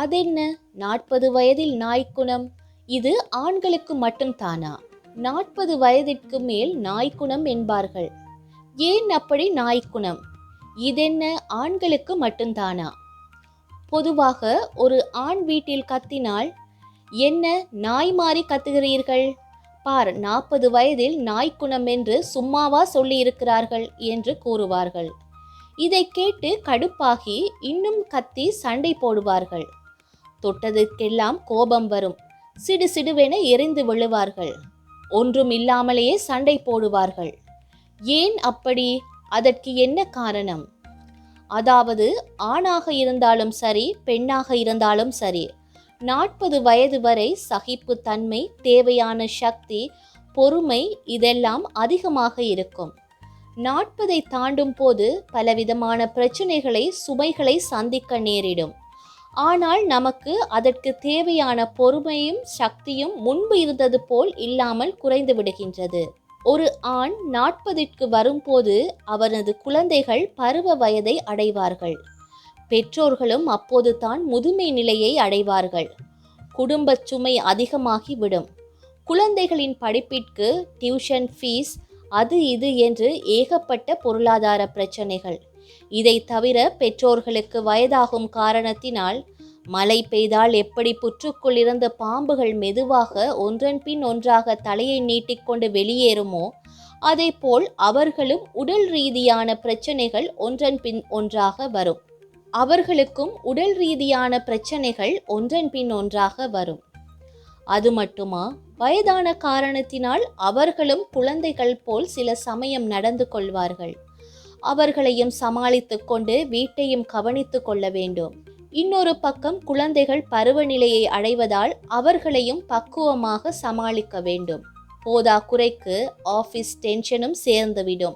அதென்ன? நாற்பது வயதில் நாய்க்குணம் இது ஆண்களுக்கு மட்டும் தானா? நாற்பது வயதிற்கு மேல் நாய்க்குணம் என்பார்கள். ஏன் அப்படி நாய்க்குணம் இதென்ன? ஆண்களுக்கு மட்டும்தானா பொதுவாக ஒரு ஆண் வீட்டில் கத்தினால் என்ன நாய் மாறி கத்துகிறீர்கள்? பார் நாற்பது வயதில் நாய்க்குணம் என்று சும்மாவா சொல்லியிருக்கிறார்கள் என்று கூறுவார்கள். இதை கேட்டு கடுப்பாகி இன்னும் கத்தி சண்டை போடுவார்கள். தொட்டதற்கெல்லாம் கோபம் வரும். சிடு சிடுவென எரிந்து விழுவார்கள். ஒன்றும் இல்லாமலேயே சண்டை போடுவார்கள். ஏன் அப்படி? அதற்கு என்ன காரணம்? அதாவது ஆணாக இருந்தாலும் சரி பெண்ணாக இருந்தாலும் சரி நாற்பது வயது வரை சகிப்பு தன்மை தேவையான சக்தி பொறுமை இதெல்லாம் அதிகமாக இருக்கும். நாற்பதை தாண்டும் போது பலவிதமான பிரச்சனைகளை சுமைகளை சந்திக்க நேரிடும். ஆனால் நமக்கு அதற்கு தேவையான பொறுமையும் சக்தியும் முன்பு இருந்தது போல் இல்லாமல் குறைந்து விடுகின்றது. ஒரு ஆண் நாற்பதிற்கு வரும்போது அவரது குழந்தைகள் பருவ வயதை அடைவார்கள். பெற்றோர்களும் அப்போது தான் முதுமை நிலையை அடைவார்கள். குடும்பச் சுமை அதிகமாகி விடும் குழந்தைகளின் படிப்பிற்கு டியூஷன் ஃபீஸ் அது இது என்று ஏகப்பட்ட பொருளாதார பிரச்சனைகள். இதை தவிர பெற்றோர்களுக்கு வயதாகும் காரணத்தினால் மழை பெய்தால் எப்படி புற்றுக்குள் இருந்த பாம்புகள் மெதுவாக ஒன்றன் பின் ஒன்றாக தலையை நீட்டிக்கொண்டு வெளியேறுமோ அதேபோல் அவர்களும் உடல் ரீதியான பிரச்சனைகள் ஒன்றன் பின் ஒன்றாக வரும். அவர்களுக்கும் உடல் ரீதியான பிரச்சனைகள் ஒன்றன் பின் ஒன்றாக வரும். அது மட்டுமா? வயதான காரணத்தினால் அவர்களும் குழந்தைகள் போல் சில சமயம் நடந்து கொள்வார்கள். அவர்களையும் சமாளித்து கொண்டு வீட்டையும் கவனித்து கொள்ள வேண்டும். இன்னொரு பக்கம் குழந்தைகள் பருவநிலையை அடைவதால் அவர்களையும் பக்குவமாக சமாளிக்க வேண்டும். போதா குறைக்கு ஆஃபீஸ் டென்ஷனும் சேர்ந்துவிடும்.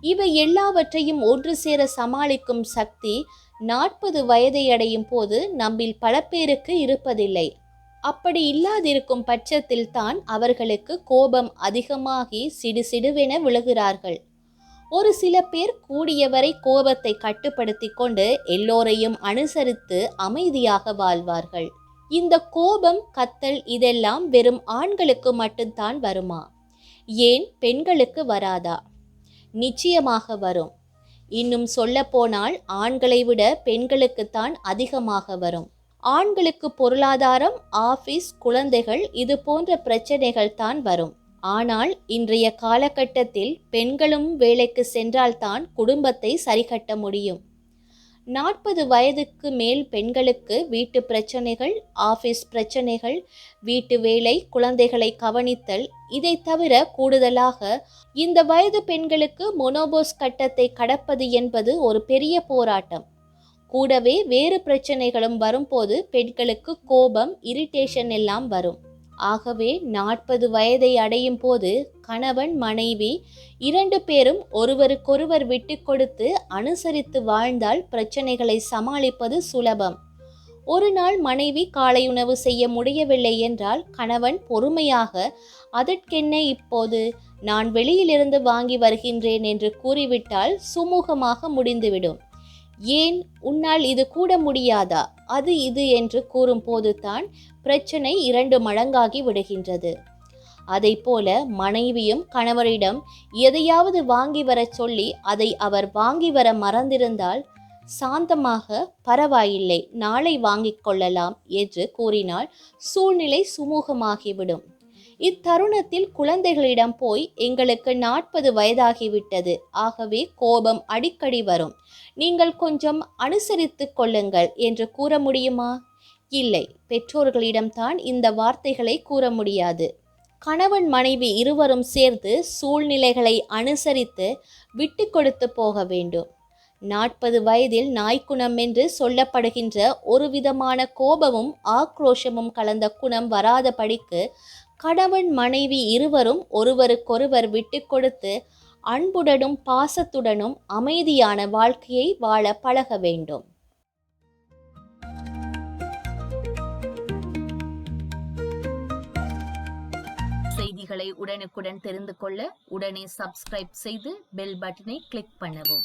இவை எல்லாவற்றையும் ஒன்று சேர சமாளிக்கும் சக்தி நாற்பது வயதை அடையும் போது நம்மில் பல பேருக்கு இருப்பதில்லை. அப்படி இல்லாதிருக்கும் பட்சத்தில் தான் அவர்களுக்கு கோபம் அதிகமாகி சிடு சிடுவென விழுகிறார்கள். ஒரு சில பேர் கூடியவரை கோபத்தை கட்டுப்படுத்தி கொண்டு எல்லோரையும் அனுசரித்து அமைதியாக வாழ்வார்கள். இந்த கோபம் கத்தல் இதெல்லாம் வெறும் ஆண்களுக்கு மட்டும்தான் வருமா? ஏன் பெண்களுக்கு வராதா? நிச்சயமாக வரும். இன்னும் சொல்லப்போனால் ஆண்களை விட பெண்களுக்குத்தான் அதிகமாக வரும். ஆண்களுக்கு பொருளாதாரம் ஆபீஸ் குழந்தைகள் இது போன்ற பிரச்சனைகள் தான் வரும். ஆனால் இன்றைய காலகட்டத்தில் பெண்களும் வேலைக்கு சென்றால்தான் குடும்பத்தை சரிகட்ட முடியும். நாற்பது வயதுக்கு மேல் பெண்களுக்கு வீட்டு பிரச்சனைகள் ஆபீஸ் பிரச்சனைகள் வீட்டு வேலை குழந்தைகளை கவனித்தல் இதை தவிர கூடுதலாக இந்த வயது பெண்களுக்கு மொனோபோஸ் கட்டத்தை கடப்பது என்பது ஒரு பெரிய போராட்டம். கூடவே வேறு பிரச்சனைகளும் வரும்போது பெண்களுக்கு கோபம் இரிட்டேஷன் எல்லாம் வரும். ஆகவே நாற்பது வயதை அடையும் போது கணவன் மனைவி இரண்டு பேரும் ஒருவருக்கொருவர் விட்டு கொடுத்து அனுசரித்து வாழ்ந்தால் பிரச்சனைகளை சமாளிப்பது சுலபம். ஒரு நாள் மனைவி காலை உணவு செய்ய முடியவில்லை என்றால் கணவன் பொறுமையாக அதற்கென்ன இப்போது? நான் வெளியிலிருந்து வாங்கி வருகின்றேன் என்று கூறிவிட்டால் சுமூகமாக முடிந்துவிடும். ஏன் உன்னால் இது கூட முடியாதா? அது இது என்று கூறும்போது தான் பிரச்சனை இரண்டு மடங்காகி விடுகின்றது. அதை போல மனைவியும் கணவரிடம் எதையாவது வாங்கி வரச் சொல்லி அதை அவர் வாங்கி வர மறந்திருந்தால் சாந்தமாக பரவாயில்லை நாளை வாங்கிக் கொள்ளலாம் என்று கூறினால் சூழ்நிலை சுமூகமாகிவிடும். இத்தருணத்தில் குழந்தைகளிடம் போய் எங்களுக்கு நாற்பது வயதாகிவிட்டது. ஆகவே கோபம் அடிக்கடி வரும். நீங்கள் கொஞ்சம் அனுசரித்து கொள்ளுங்கள் என்று கூற முடியுமா? இல்லை பெற்றோர்களிடம்தான் இந்த வார்த்தைகளை கூற முடியாது. கணவன் மனைவி இருவரும் சேர்ந்து சூழ்நிலைகளை அனுசரித்து விட்டு கொடுத்து போக வேண்டும். நாற்பது வயதில் நாய்க்குணம் என்று சொல்லப்படுகின்ற ஒரு விதமான கோபமும் ஆக்ரோஷமும் கலந்த குணம் வராதபடிக்கு கணவன் மனைவி இருவரும் ஒருவருக்கொருவர் விட்டு கொடுத்து அன்புடனும் பாசத்துடனும் அமைதியான வாழ்க்கையை வாழ பழக வேண்டும். செய்திகளை உடனுக்குடன் தெரிந்து கொள்ள உடனே சப்ஸ்கிரைப் செய்து பெல் பட்டனை கிளிக் பண்ணவும்.